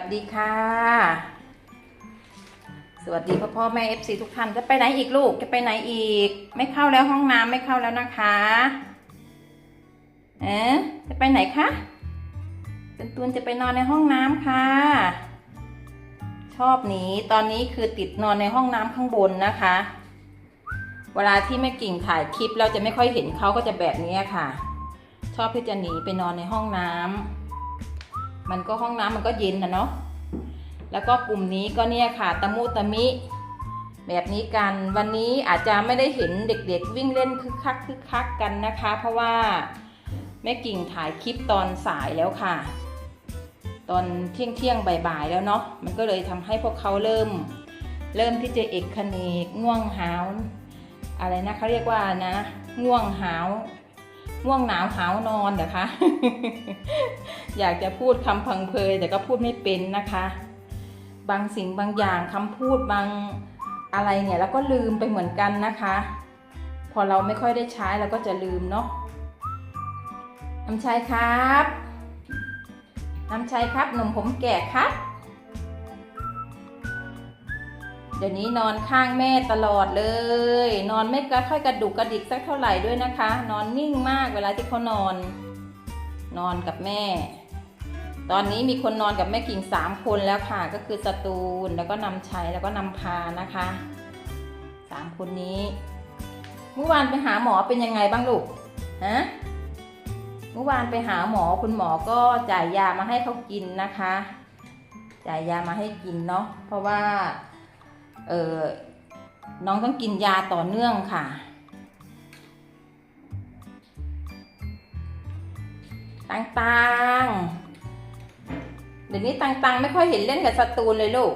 วัสดีค่ะ สวัสดีพ่อพ่อแม่เอฟซีทุกท่านจะไปไหนอีกลูกจะไปไหนอีก ไม่เข้าแล้วห้องน้ำไม่เข้าแล้วนะคะเอ๊ะจะไปไหนคะเป็นตูนจะไปนอนในห้องน้ำค่ะ ชอบหนีตอนนี้คือติดนอนในห้องน้ำข้างบนนะคะ เวลาที่แม่กิ่งถ่ายคลิปเราจะไม่ค่อยเห็นเขาก็จะแบบนี้ค่ะ ชอบที่จะหนีไปนอนในห้องน้ำ มันก็ห้องน้ำมันก็เย็นนะเนาะแล้วก็กลุ่มนี้ก็เนี่ยค่ะตะมุตะมิ แบบนี้กันวันนี้อาจจะไม่ได้เห็นเด็กๆ วิ่งเล่นคึกคักคึกคักกันนะคะ เพราะว่าแม่กิ่งถ่ายคลิปตอนสายแล้วค่ะ ตอนเที่ยงเที่ยงบ่ายๆแล้วเนาะมันก็เลยทำให้พวกเขาเริ่ม เริ่มที่จะเอกคเนกง่วงหาวอะไรนะเขาเรียกว่านะ ง่วงหาว ง่วงหนาวหาวนอนเหรอคะ อยากจะพูดคำพังเพยแต่ก็พูดไม่เป็นนะคะ บางสิ่งบางอย่างคำพูดบางอะไรเนี่ยแล้วก็ลืมไปเหมือนกันนะคะ พอเราไม่ค่อยได้ใช้เราก็จะลืมเนาะน้ำชัยครับ น้ำชัยครับหนุ่มผมแก่ครับ เดี๋ยวนี้นอนข้างแม่ตลอดเลย นอนไม่ค่อยกระดุกกระดิกสักเท่าไหร่ด้วยนะคะ นอนนิ่งมากเวลาที่เขานอน นอนกับแม่ ตอนนี้มีคนนอนกับแม่กิ่งสามคนแล้วค่ะ ก็คือสตูลแล้วก็นำชัยแล้วก็นำพานะคะสามคนนี้ เมื่อวานไปหาหมอเป็นยังไงบ้างลูกฮะเมื่อวานไปหาหมอคุณหมอก็จ่ายยามาให้เขากินนะคะ จ่ายยามาให้กินเนาะเพราะว่า น้องต้องกินยาต่อเนื่องค่ะ ต่างๆ เดี๋ยวนี้ต่างๆ ไม่ค่อยเห็นเล่นกับสตูนเลยลูก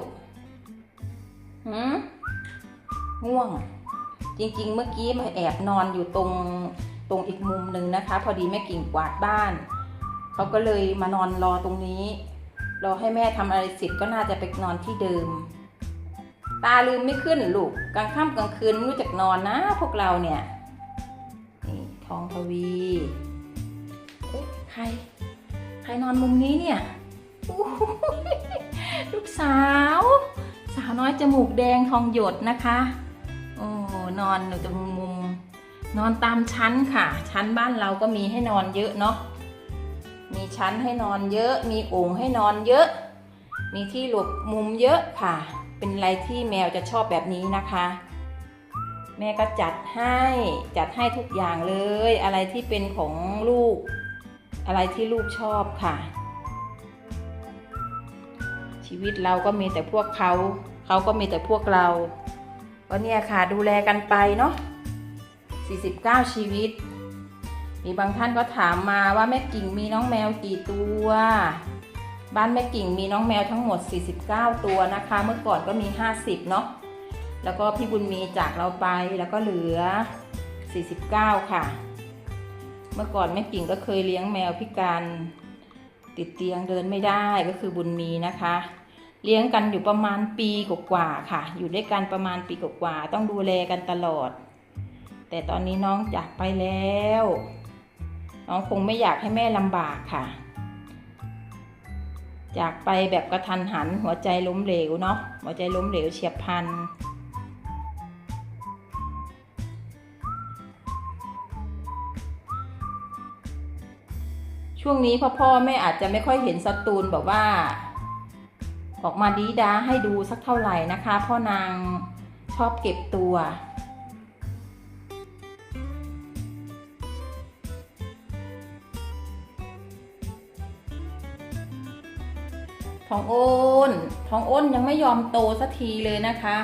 หืมง่วง จริงๆ เมื่อกี้มาแอบนอนอยู่ตรงตรงอีกมุมหนึ่งนะคะ พอดีแม่กิ่งกวาดบ้านเขาก็เลยมานอนรอตรงนี้ รอให้แม่ทำอะไรเสร็จก็น่าจะไปนอนที่เดิม ตาลืมไม่ขึ้นลูกกลางค่ำกลางคืนไม่รู้จักนอนนะ พวกเราเนี่ยนี่ทองทวีเอ๊ะใคร ใครนอนมุมนี้เนี่ยลูกสาว สาวน้อยจมูกแดงทองหยดนะคะโอ้นอนอยู่ตรงมุม นอนตามชั้นค่ะ ชั้นบ้านเราก็มีให้นอนเยอะเนาะมีชั้นให้นอนเยอะ มีโอ่งให้นอนเยอะ มีที่หลบมุมเยอะค่ะ เป็นอะไรที่แมวจะชอบแบบนี้นะคะ แม่ก็จัดให้จัดให้ทุกอย่างเลย อะไรที่เป็นของลูก อะไรที่ลูกชอบค่ะ ชีวิตเราก็มีแต่พวกเขา เขาก็มีแต่พวกเราก็เนี่ยค่ะดูแลกันไปเนาะ49 ชีวิต มีบางท่านก็ถามมาว่าแม่กิ่งมีน้องแมวกี่ตัว บ้านแม่กิ่งมีน้องแมวทั้งหมด 49 ตัวนะคะ เมื่อก่อนก็มี 50 เนาะแล้วก็พี่บุญมีจากเราไปแล้วก็เหลือ 49 ค่ะ เมื่อก่อนแม่กิ่งก็เคยเลี้ยงแมวพิการติดเตียงเดินไม่ได้ก็คือบุญมีนะคะ เลี้ยงกันอยู่ประมาณปีกว่าๆค่ะ อยู่ด้วยกันประมาณปีกว่าๆต้องดูแลกันตลอด แต่ตอนนี้น้องจากไปแล้ว น้องคงไม่อยากให้แม่ลำบากค่ะ จากไปแบบกระทันหันหัวใจล้มเหลวเนาะหัวใจล้มเหลวเฉียบพลันช่วงนี้พ่อพ่อแม่อาจจะไม่ค่อยเห็นสตูนแบบว่า ออกมาดีดาให้ดูสักเท่าไหร่นะคะ พ่อนางชอบเก็บตัว ทองโอนทองโอนยังไม่ยอมโตสักทีเลยนะคะ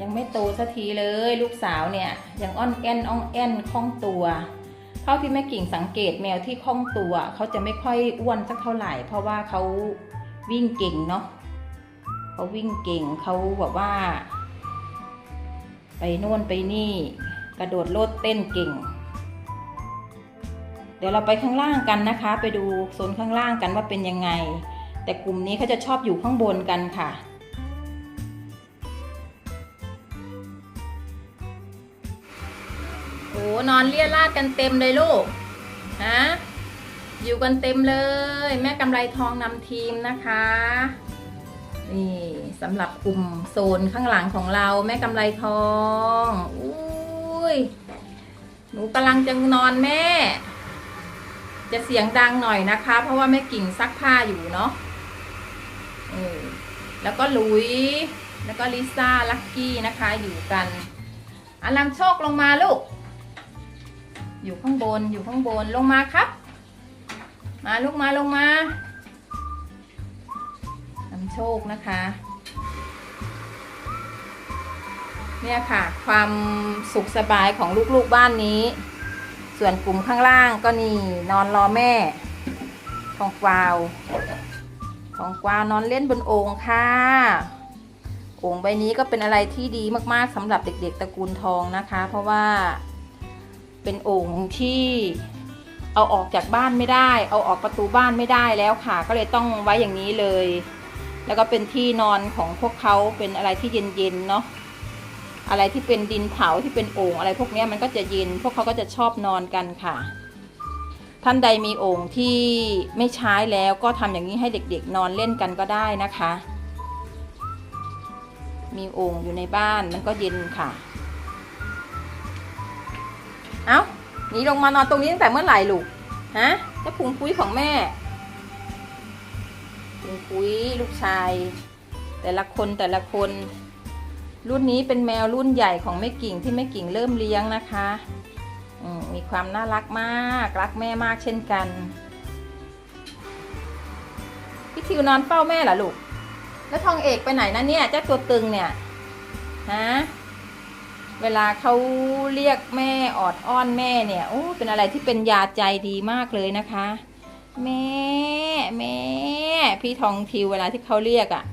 ยังไม่โตสักทีเลยลูกสาวเนี่ยยังอ้อนแอนอ้องแอนคล่องตัว เท่าที่แม่กิ่งสังเกตแมวที่คล่องตัวเขาจะไม่ค่อยอ้วนสักเท่าไหร่ เพราะว่าเขาวิ่งเก่งเนาะเขาวิ่งเก่งเขาแบบว่า ไปโน่นไปนี่ กระโดดโลดเต้นเก่ง เดี๋ยวเราไปข้างล่างกันนะคะ ไปดูโซนข้างล่างกันว่าเป็นยังไง แต่กลุ่มนี้เขาจะชอบอยู่ข้างบนกันค่ะโหนอนเลี่ยราดกันเต็มเลยลูกฮะอยู่กันเต็มเลย แม่กำไรทองนำทีมนะคะนี่สำหรับกลุ่มโซนข้างหลังของเราแม่กำไรทองอุ้ยหนูกำลังจะนอนแม่ จะเสียงดังหน่อยนะคะ เพราะว่าแม่กิ่งซักผ้าอยู่เนาะเออแล้วก็ลุย แล้วก็ลิซ่า ลักกี้นะคะ อยู่กันอลังโชคลงมาลูก อยู่ข้างบน อยู่ข้างบน ลงมาครับ มาลูกมาลงมานำโชคนะคะ เนี่ยค่ะ ความสุขสบายของลูกๆบ้านนี้ ส่วนกลุ่มข้างล่างก็นี่นอนรอแม่ ทองกวาวทองกวาวนอนเล่นบนโอ่งค่ะโอ่งใบนี้ก็เป็นอะไรที่ดีมากๆสำหรับเด็กๆตระกูลทองนะคะ เพราะว่าเป็นโอ่งที่เอาออกจากบ้านไม่ได้ เอาออกประตูบ้านไม่ได้แล้วค่ะ ก็เลยต้องไว้อย่างนี้เลย แล้วก็เป็นที่นอนของพวกเขาเป็นอะไรที่เย็นๆเนาะ อะไรที่เป็นดินเผาที่เป็นโอ่งอะไรพวกนี้มันก็จะเย็น พวกเขาก็จะชอบนอนกันค่ะ ท่านใดมีโอ่งที่ไม่ใช้แล้วก็ทำอย่างนี้ให้เด็กๆ นอนเล่นกันก็ได้นะคะ มีโอ่งอยู่ในบ้านมันก็เย็นค่ะ เอา้าหนีลงมานอนตรงนี้ตั้งแต่เมื่อไหร่ลูกฮะเจ้าพุงปุ้ยของแม่พุงปุ้ยลูกชาย แต่ละคนแต่ละคน รุ่นนี้เป็นแมวรุ่นใหญ่ของแม่กิ่งที่แม่กิ่งเริ่มเลี้ยงนะคะมมีความน่ารักมากรักแม่มากเช่นกันพี่ทิวนอนเฝ้าแม่เหรอลูก แล้วทองเอกไปไหนนะเนี่ยเจ้าตัวตึงเนี่ยฮะเวลาเขาเรียกแม่ออดอ้อนแม่เนี่ยโอ้เป็นอะไรที่เป็นยาใจดีมากเลยนะคะ แม่ แม่ พี่ทองทิวเวลาที่เขาเรียกอะ่ะ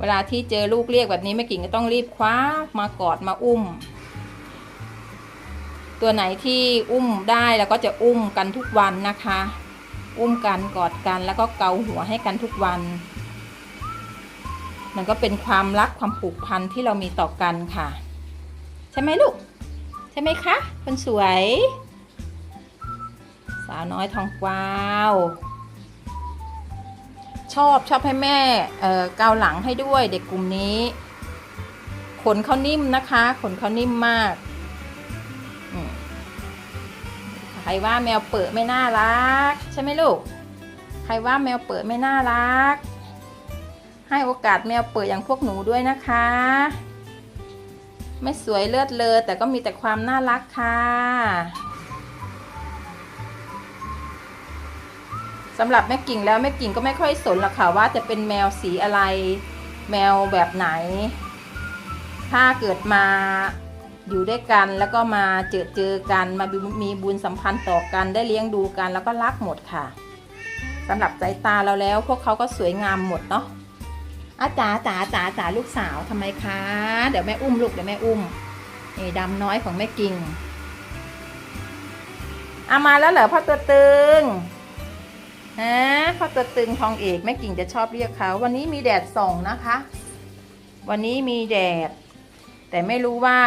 เวลาที่เจอลูกเรียกแบบนี้แม่กิ่งก็ต้องรีบคว้ามากอดมาอุ้ม ตัวไหนที่อุ้มได้แล้วก็จะอุ้มกันทุกวันนะคะ อุ้มกันกอดกันแล้วก็เกาหัวให้กันทุกวัน มันก็เป็นความรักความผูกพันที่เรามีต่อกันค่ะ ใช่ไหมลูก ใช่ไหมคะคนสวย สาวน้อยทองกวาว ชอบชอบให้แม่เกาหลังให้ด้วยเด็กกลุ่มนี้ ขนเขานิ่มนะคะ ขนเขานิ่มมากใครว่าแมวเปิดไม่น่ารัก ใช่ไหมลูก ใครว่าแมวเปิดไม่น่ารัก ให้โอกาสแมวเปิดอย่างพวกหนูด้วยนะคะ ไม่สวยเลือดเลอแต่ก็มีแต่ความน่ารักค่ะ สำหรับแม่กิ่งแล้วแม่กิ่งก็ไม่ค่อยสนหรอกค่ะว่าจะเป็นแมวสีอะไร แมวแบบไหน ถ้าเกิดมาอยู่ด้วยกันแล้วก็มาเจอเจอกันมามีบุญสัมพันธ์ต่อกันได้เลี้ยงดูกันแล้วก็รักหมดค่ะสำหรับสายตาเราแล้วพวกเขาก็สวยงามหมดเนาะอาจ๋าจ๋าจ๋าจ๋าลูกสาวทำไมคะ เดี๋ยวแม่อุ้มลูกเดี๋ยวแม่อุ้มนี่ดำน้อยของแม่กิ่งเอามาแล้วเหรอพ่อตัวตึง ฮะพ่อตัวตึงทองเอกแม่กิ่งจะชอบเรียกเขาวันนี้มีแดดส่องนะคะ วันนี้มีแดด แต่ไม่รู้ว่า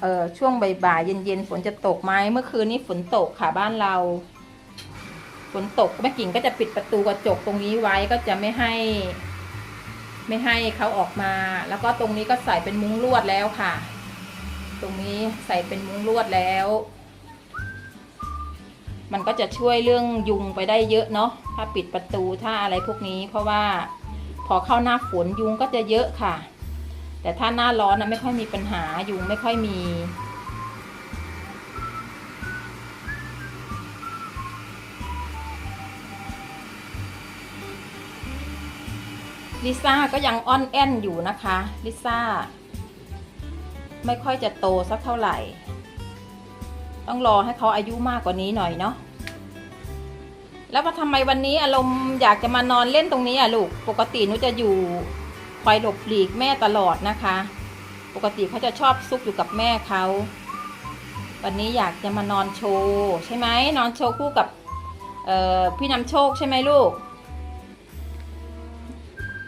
เออช่วงบ่ายๆเย็นๆฝนจะตกไหมเมื่อคืนนี้ฝนตกค่ะบ้านเรา ฝนตกแม่กิ่งก็จะปิดประตูกระจกตรงนี้ไว้ก็จะไม่ให้ ไม่ให้เขาออกมา แล้วก็ตรงนี้ก็ใส่เป็นมุ้งลวดแล้วค่ะ ตรงนี้ใส่เป็นมุ้งลวดแล้ว มันก็จะช่วยเรื่องยุงไปได้เยอะเนาะถ้าปิดประตูถ้าอะไรพวกนี้ เพราะว่าพอเข้าหน้าฝนยุงก็จะเยอะค่ะ แต่ถ้าหน้าร้อนนะไม่ค่อยมีปัญหายุงไม่ค่อยมี ลิซ่าก็ยังอ้อนแอนอยู่นะคะ ลิซ่า ไม่ค่อยจะโตสักเท่าไหร่ ต้องรอให้เขาอายุมากกว่านี้หน่อยเนาะแล้วมาทำไมวันนี้อารมณ์อยากจะมานอนเล่นตรงนี้อะลูกปกติหนูจะอยู่คอยหลบหลีกแม่ตลอดนะคะ ปกติเขาจะชอบซุกอยู่กับแม่เขาวันนี้อยากจะมานอนโชว์ใช่ไหมนอนโชว์คู่กับเออพี่นำโชคใช่ไหมลูก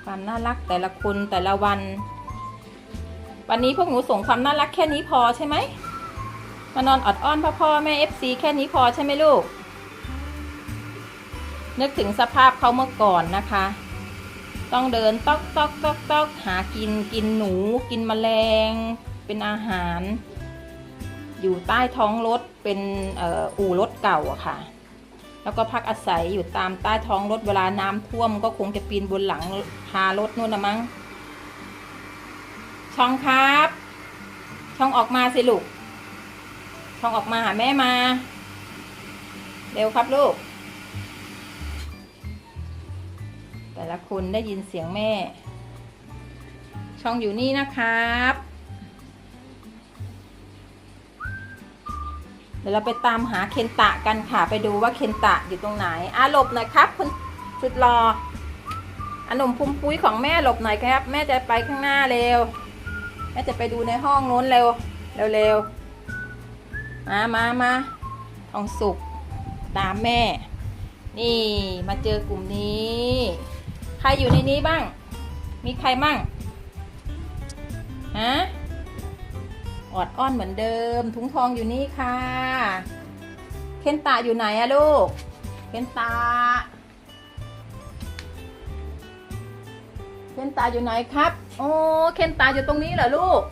ความน่ารักแต่ละคนแต่ละวัน วันนี้พวกหนูส่งความน่ารักแค่นี้พอใช่ไหม มานอนอดอ้อนพ่อพ่อแม่เอฟซีแค่นี้พอใช่ไหมลูก นึกถึงสภาพเขาเมื่อก่อนนะคะ ต้องเดินตอกตอกตอกตอกหากินกินหนู กินแมลง เป็นอาหาร อยู่ใต้ท้องรถเป็นอ,อ,อู่รถเก่าอะค่ะ แล้วก็พักอาศัยอยู่ตามใต้ท้องรถเวลาน้ำท่วม ก็คงจะปีนบนหลังพารถนู่นนะมั้งช่องครับ ช่องออกมาสิลูก ช่องออกมาหาแม่มา เร็วครับลูก แต่ละคนได้ยินเสียงแม่ ช่องอยู่นี่นะครับ เดี๋ยวเราไปตามหาเคนตะกันค่ะ ไปดูว่าเคนตะอยู่ตรงไหนอะหลบหน่อยครับคุณสุดรออะหนุ่มพุ่มปุ้ยของแม่หลบหน่อยครับ แม่จะไปข้างหน้าเร็ว แม่จะไปดูในห้องโน้นเร็ว เร็วเร็ว มามามาทองสุกตามแม่ นี่มาเจอกลุ่มนี้ ใครอยู่ในนี้บ้าง มีใครบ้างฮะออดอ้อนเหมือนเดิมถุงทองอยู่นี่ค่ะ เคนตาอยู่ไหนอะลูก เคนตา เคนตาอยู่ไหนครับ โอ้ เคนตาอยู่ตรงนี้เหรอลูก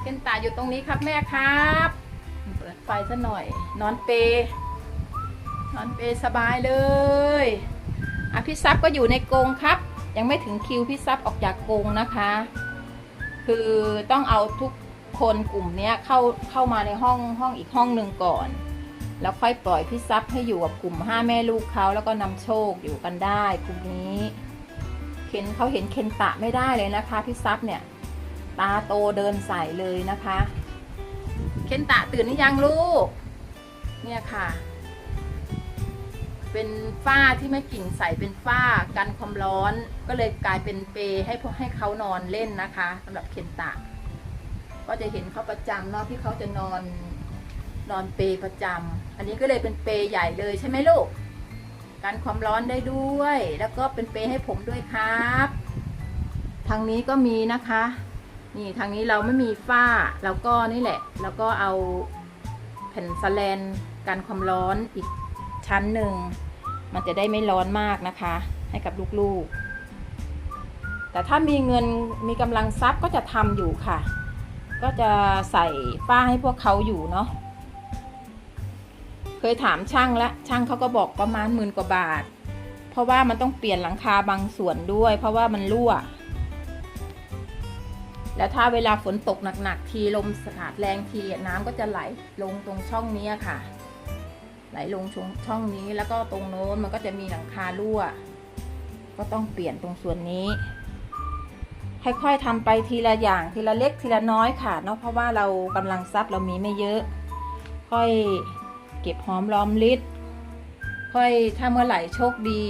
เคนตาอยู่ตรงนี้ครับแม่ครับ เปิดไฟซะหน่อย นอนเป นอนเปสบายเลยอะพี่ซับก็อยู่ในกรงครับ ยังไม่ถึงคิวพี่ซับออกจากกรงนะคะ คือต้องเอาทุกคนกลุ่มเนี้ยเข้าเข้ามาในห้องห้องอีกห้องหนึ่งก่อน แล้วค่อยปล่อยพี่ซับให้อยู่กับกลุ่มห้าแม่ลูกเขาแล้วก็นำโชคอยู่กันได้กลุ่มนี้เคนเขาเห็นเคนตะไม่ได้เลยนะคะพี่ซับเนี่ย ตาโตเดินใส่เลยนะคะ เคนตะตื่นหรือยังลูก เนี่ยค่ะ เป็นฝ้าที่ไม่กิ่งใส่เป็นฝ้ากันความร้อน ก็เลยกลายเป็นเปรให้พวกให้เขานอนเล่นนะคะสำหรับเคนตะ ก็จะเห็นเขาประจำเนาะที่เขาจะนอนนอนเปประจำอันนี้ก็เลยเป็นเปรใหญ่เลยใช่ไหมลูกกันความร้อนได้ด้วย แล้วก็เป็นเปรให้ผมด้วยครับ ทางนี้ก็มีนะคะ นี่ทางนี้เราไม่มีฝ้าเราก็นี่แหละ แล้วก็เอาแผ่นสแลนกันความร้อนอีกชั้นหนึ่ง มันจะได้ไม่ร้อนมากนะคะ ให้กับลูกๆ แต่ถ้ามีเงินมีกำลังทรัพย์ก็จะทำอยู่ค่ะ ก็จะใส่ฝ้าให้พวกเขาอยู่เนาะเคยถามช่างแล้วช่างเขาก็บอกประมาณหมื่นกว่าบาท เพราะว่ามันต้องเปลี่ยนหลังคาบางส่วนด้วย เพราะว่ามันรั่ว แล้วถ้าเวลาฝนตกหนักๆทีลมสาดแรงทีน้ำก็จะไหลลงตรงช่องนี้ค่ะ ไหลลงช่ององนี้แล้วก็ตรงโน้นมันก็จะมีหลังคารั่ว ก็ต้องเปลี่ยนตรงส่วนนี้ ค่อยๆทำไปทีละอย่างทีละเล็กทีละน้อยค่ะเนาะเพราะว่าเรากำลังทรัพย์เรามีไม่เยอะ ค่อยเก็บหอมรอมริดค่อยถ้าเมื่อไหร่โชคดี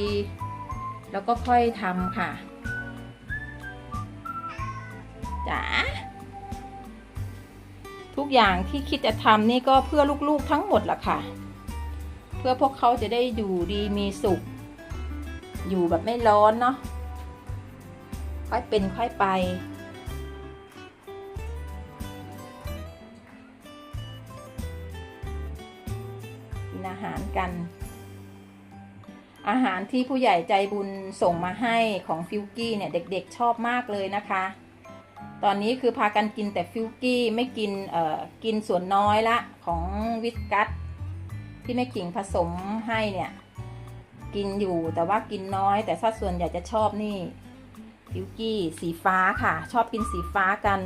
แล้วก็ค่อยทำค่ะ กอย่างที่คิดจะทำนี่ก็เพื่อลูกๆทั้งหมดละค่ะ เพื่อพวกเขาจะได้อยู่ดีมีสุข อยู่แบบไม่ร้อนเนาะค่อยเป็นค่อยไป กินอาหารกัน อาหารที่ผู้ใหญ่ใจบุญส่งมาให้ของฟิวกี้เนี่ย เด็กๆชอบมากเลยนะคะ ตอนนี้คือพากันกินแต่ฟิวกี้ไม่กินเอ่อกินส่วนน้อยละของวิสกัสที่แม่กิ่งผสมให้เนี่ย กินอยู่แต่ว่ากินน้อย แต่สัดส่วนใหญ่จะชอบนี่ฟิวกี้สีฟ้าค่ะ ชอบกินสีฟ้ากัน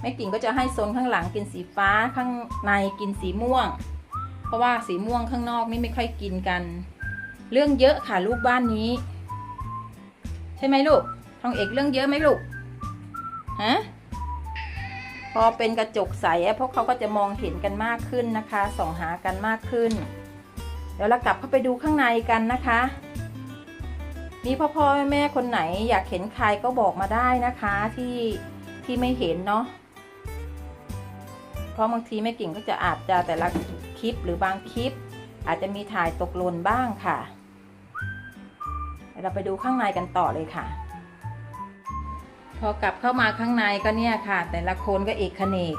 แม่กิ่งก็จะให้โซนข้างหลังกินสีฟ้าข้างในกินสีม่วง เพราะว่าสีม่วงข้างนอกนี่ไม่ค่อยกินกัน เรื่องเยอะค่ะลูกบ้านนี้ ใช่ไหมลูกทองเอกเรื่องเยอะไหมลูก ฮะพอเป็นกระจกใสอะพวกเขาก็จะมองเห็นกันมากขึ้นนะคะ ส่องหากันมากขึ้น เดี๋ยวเรากลับเข้าไปดูข้างในกันนะคะ มีพ่อพ่อแม่แม่คนไหนอยากเห็นใครก็บอกมาได้นะคะที่ที่ไม่เห็นเนาะเพราะบางทีแม่กิ่งก็จะอาจจะแต่ละคลิปหรือบางคลิป อาจจะมีถ่ายตกหล่นบ้างค่ะเดี๋ยวเราไปดูข้างในกันต่อเลยค่ะ พอกลับเข้ามาข้างในก็เนี่ยค่ะ แต่ละคนก็เอกเขนก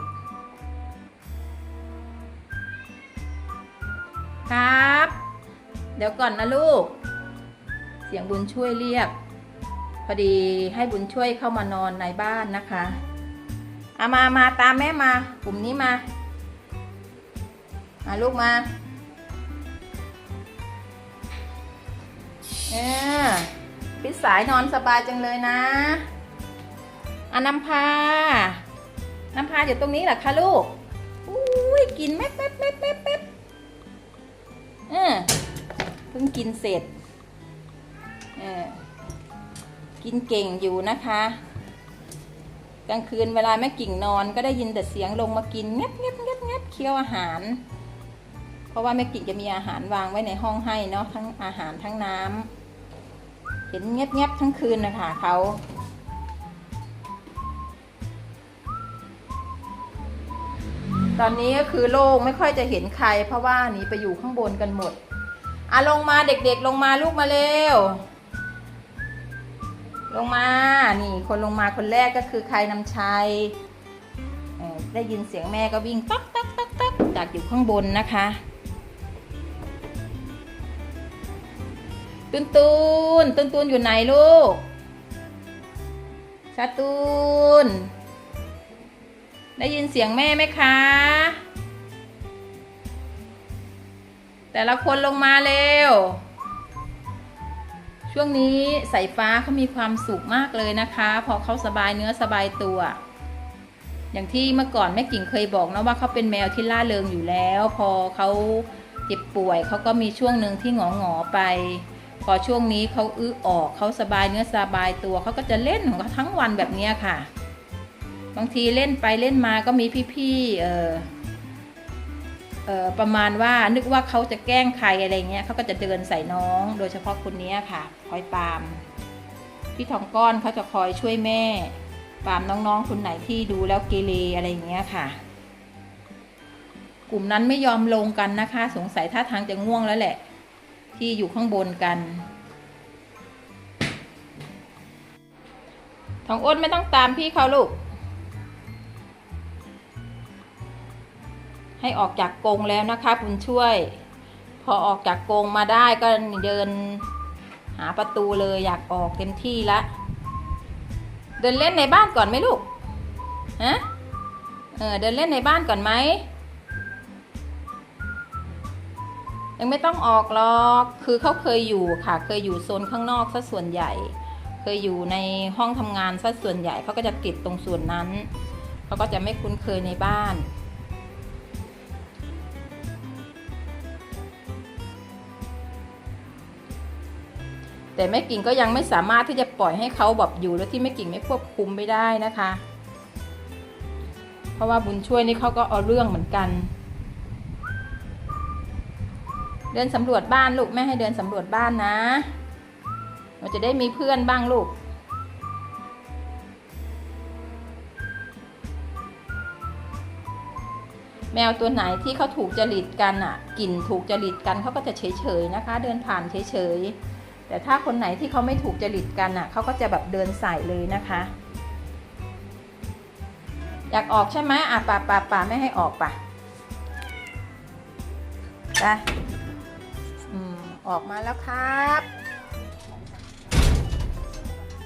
ครับ เดี๋ยวก่อนนะลูก เสียงบุญช่วยเรียก พอดีให้บุญช่วยเข้ามานอนในบ้านนะคะเอามามาตามแม่มากลุ่มนี้มา มาลูกมาเออพี่สายนอนสบายจังเลยนะ อาน้ำพาน้ำพาอยู่ตรงนี้เหรอคะลูกอุ้ยกินแม็บแม็บแม็บแม็บแม็บเออเพิ่งกินเสร็จเออกินเก่งอยู่นะคะ กลางคืนเวลาแม่กิ่งนอนก็ได้ยินแต่เสียงลงมากินเงียบเงียบเงียบเงียบเคี้ยวอาหาร เพราะว่าแม่กิ่งจะมีอาหารวางไว้ในห้องให้เนาะทั้งอาหารทั้งน้ำเห็นเงียบเงียบทั้งคืนนะคะเขา ตอนนี้ก็คือโล่งไม่ค่อยจะเห็นใคร เพราะว่าหนีไปอยู่ข้างบนกันหมดอะลงมาเด็กๆ ลงมาลูกมาเร็ว ลงมานี่คนลงมาคนแรกก็คือใครนำชัยได้ยินเสียงแม่ก็วิ่งตักตักตักตักจากอยู่ข้างบนนะคะตุนตุนตุนตุนอยู่ไหนลูกชาตูน ได้ยินเสียงแม่ไหมคะ แต่ละคนลงมาเร็ว ช่วงนี้สายฟ้าเขามีความสุขมากเลยนะคะ พอเขาสบายเนื้อสบายตัว อย่างที่เมื่อก่อนแม่กิ่งเคยบอกนะว่าเขาเป็นแมวที่ล่าเริงอยู่แล้ว พอเขาเจ็บป่วยเขาก็มีช่วงหนึ่งที่หงอหงอๆไป พอช่วงนี้เขาอื้อออกเขาสบายเนื้อสบายตัวเขาก็จะเล่นของเขาทั้งวันแบบนี้ค่ะ บางทีเล่นไปเล่นมาก็มีพี่ๆเออเออประมาณว่านึกว่าเขาจะแกล้งใครอะไรเงี้ยเขาก็จะเดินใส่น้อง โดยเฉพาะคนนี้ค่ะ คอยปามพี่ทองก้อนเขาจะคอยช่วยแม่ปามน้องๆคนไหนที่ดูแล้วเกเรอะไรเงี้ยค่ะ กลุ่มนั้นไม่ยอมลงกันนะคะ สงสัยท่าทางจะง่วงแล้วแหละ ที่อยู่ข้างบนกันทองอ้นไม่ต้องตามพี่เขาลูก ให้ออกจากกรงแล้วนะคะคุณช่วย พอออกจากกรงมาได้ก็เดินหาประตูเลยอยากออกเต็มที่ละ เดินเล่นในบ้านก่อนไหมลูกฮะเออเดินเล่นในบ้านก่อนไหมยังไม่ต้องออกหรอก คือเขาเคยอยู่ค่ะ เคยอยู่โซนข้างนอกซะส่วนใหญ่ เคยอยู่ในห้องทำงานซะส่วนใหญ่เขาก็จะติดตรงส่วนนั้น เขาก็จะไม่คุ้นเคยในบ้าน แต่แม่กิ่งก็ยังไม่สามารถที่จะปล่อยให้เขาแบบอยู่โดยที่แม่กิ่งไม่ควบคุมไม่ได้นะคะ เพราะว่าบุญช่วยนี่เขาก็เอาเรื่องเหมือนกัน เดินสำรวจบ้านลูกแม่ให้เดินสำรวจบ้านนะ เราจะได้มีเพื่อนบ้างลูกแมวตัวไหนที่เขาถูกจริตกันอะกลิ่นถูกจริตกันเขาก็จะเฉยๆนะคะ เดินผ่านเฉยๆ แต่ถ้าคนไหนที่เขาไม่ถูกจริตกันอะเขาก็จะแบบเดินใส่เลยนะคะ อยากออกใช่ไหมอะป่าป่าป่าไม่ให้ออกป่ะไปอืมออกมาแล้วครับ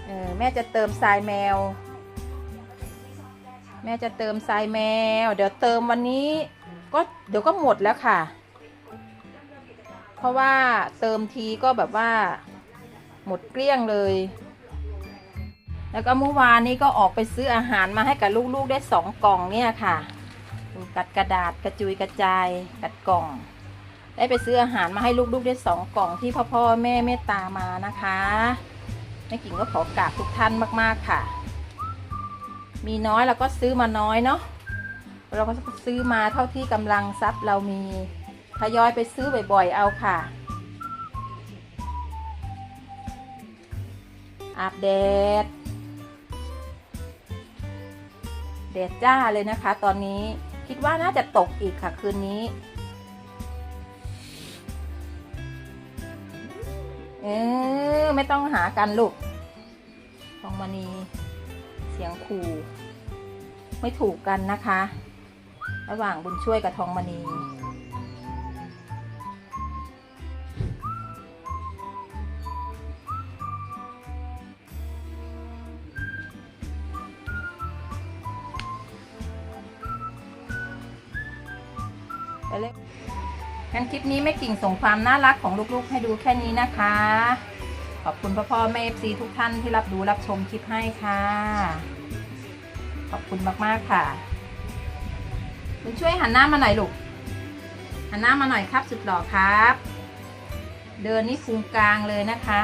เออแม่จะเติมทรายแมว แม่จะเติมทรายแมว เดี๋ยวเติมวันนี้ ก็เดี๋ยวก็หมดแล้วค่ะ เพราะว่าเติมทีก็แบบว่า หมดเกลี้ยงเลย แล้วก็เมื่อวานนี้ก็ออกไปซื้ออาหารมาให้กับลูกๆได้สองกล่องเนี่ยค่ะ กัดกระดาษกระจุยกระจาย กัดกล่อง ได้ไปซื้ออาหารมาให้ลูกๆได้สองกล่องที่พ่อพ่อแม่เมตตามานะคะแม่กิ่งก็ขอกราบทุกท่านมากๆค่ะ มีน้อยเราก็ซื้อมาน้อยเนาะเราก็ซื้อมาเท่าที่กำลังทรัพย์เรามี ทยอยไปซื้อบ่อยๆ เอาค่ะ อาบแดด แดดจ้าเลยนะคะตอนนี้คิดว่าน่าจะตกอีกค่ะคืนนี้ เออไม่ต้องหากันลูกทองมณีเสียงขู่ไม่ถูกกันนะคะ ระหว่างบุญช่วยกับทองมณี ไปเลยงั้นคลิปนี้แม่กิ่งส่งความน่ารักของลูกๆ ให้ดูแค่นี้นะคะ ขอบคุณพ่อพ่อแม่เอฟซีทุกท่านที่รับดูรับชมคลิปให้ค่ะ ขอบคุณมากๆค่ะ คุณช่วยหันหน้ามาหน่อยลูก หันหน้ามาหน่อยครับ สุดหล่อครับ เดินนี่พุงกลางเลยนะคะ